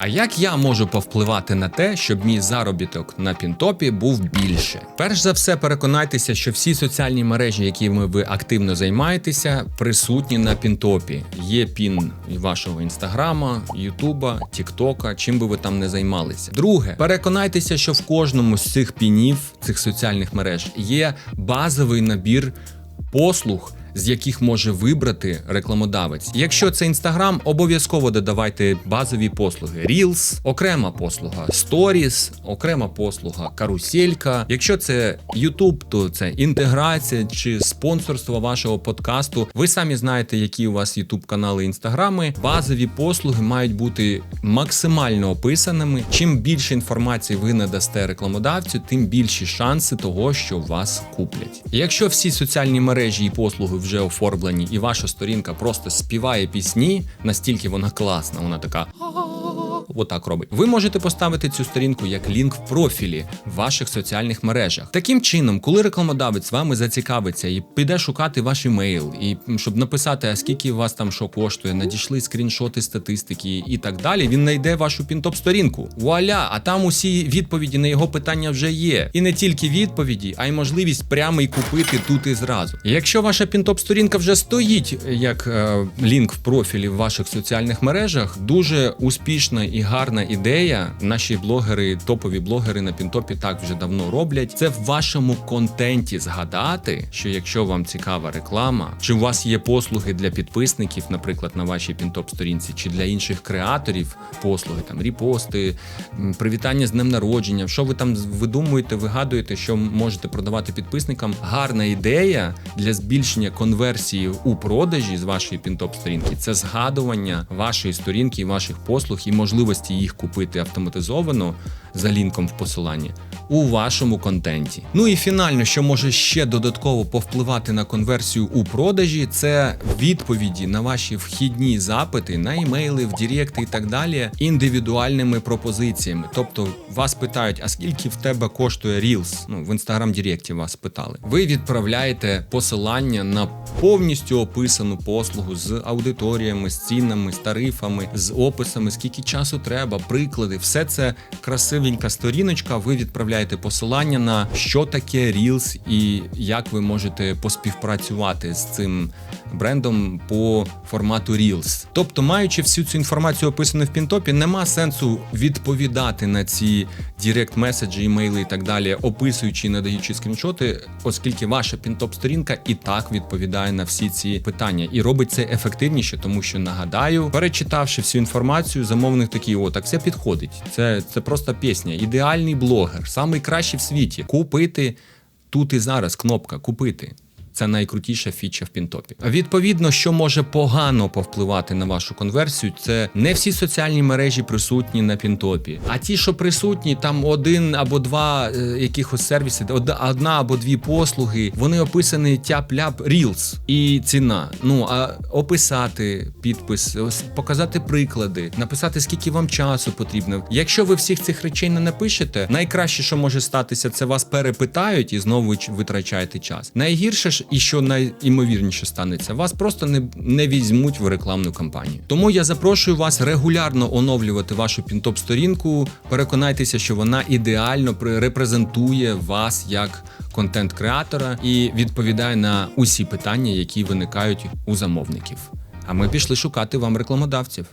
А як я можу повпливати на те, щоб мій заробіток на пінтопі був більше? Перш за все, переконайтеся, що всі соціальні мережі, якими ви активно займаєтеся, присутні на пінтопі. Є пін вашого інстаграма, Ютуба, Тіктока, чим би ви там не займалися. Друге, переконайтеся, що в кожному з цих пінів, цих соціальних мереж, є базовий набір послуг. З яких може вибрати рекламодавець. Якщо це інстаграм, обов'язково додавайте базові послуги: Reels, окрема послуга, Stories, окрема послуга, каруселька. Якщо це YouTube, то це інтеграція чи спонсорство вашого подкасту. Ви самі знаєте, які у вас YouTube канали інстаграми. Базові послуги мають бути максимально описаними. Чим більше інформації ви надасте рекламодавцю, тим більші шанси того, що вас куплять. Якщо всі соціальні мережі і послуги вже оформлені, і ваша сторінка просто співає пісні, настільки вона класна, вона така. Отак робить. Ви можете поставити цю сторінку як лінк в профілі в ваших соціальних мережах. Таким чином, коли рекламодавець вами зацікавиться і піде шукати ваш емейл, і щоб написати, а скільки у вас там що коштує, надійшли скріншоти статистики і так далі, він знайде вашу пінтоп сторінку. Вуаля, а там усі відповіді на його питання вже є. І не тільки відповіді, а й можливість прямо й купити тут і зразу. І Якщо ваша пінтоп сторінка вже стоїть як е, лінк в профілі в ваших соціальних мережах, дуже успішна і гарна ідея. Наші блогери, топові блогери на пінтопі так вже давно роблять. Це в вашому контенті згадати, що якщо вам цікава реклама, чи у вас є послуги для підписників, наприклад, на вашій пінтоп сторінці, чи для інших креаторів послуги, там репости, привітання з днем народження, що ви там видумуєте, вигадуєте, що можете продавати підписникам. Гарна ідея для збільшення конверсії у продажі з вашої пінтоп сторінки це згадування вашої сторінки ваших послуг і можливості їх купити автоматизовано за лінком в посиланні у вашому контенті. Ну і фінально, що може ще додатково повпливати на конверсію у продажі, це відповіді на ваші вхідні запити, на імейли, в Діректи і так далі, індивідуальними пропозиціями. Тобто вас питають, а скільки в тебе коштує Reels? Ну в інстаграм Діректі вас питали. Ви відправляєте посилання на повністю описану послугу з аудиторіями, з цінами, з тарифами, з описами, скільки часу треба, приклади, все це красивенька сторіночка. Ви відправляєте посилання на що таке Reels і як ви можете поспівпрацювати з цим брендом по формату Reels. Тобто, маючи всю цю інформацію описану в пінтопі, нема сенсу відповідати на ці директ меседжі, імейли і так далі, описуючи і надаючи скріншоти, оскільки ваша пінтоп-сторінка і так відповідає на всі ці питання і робить це ефективніше, тому що нагадаю, перечитавши всю інформацію, замовник такий, о, так все підходить. Це, це просто пісня. Ідеальний блогер, самий кращий в світі. Купити тут і зараз. Кнопка купити. Це найкрутіша фіча в пінтопі. Відповідно, що може погано повпливати на вашу конверсію, це не всі соціальні мережі присутні на пінтопі. А ті, що присутні, там один або два е, якихось сервіси, одна або дві послуги, вони описані тяп-ляп Reels і ціна. Ну а описати підпис, показати приклади, написати скільки вам часу потрібно. Якщо ви всіх цих речей не напишете, найкраще, що може статися, це вас перепитають і знову витрачаєте час. Найгірше ж і що найімовірніше станеться, вас просто не, не візьмуть в рекламну кампанію. Тому я запрошую вас регулярно оновлювати вашу пінтоп сторінку. Переконайтеся, що вона ідеально репрезентує вас як контент-креатора і відповідає на усі питання, які виникають у замовників. А ми пішли шукати вам рекламодавців.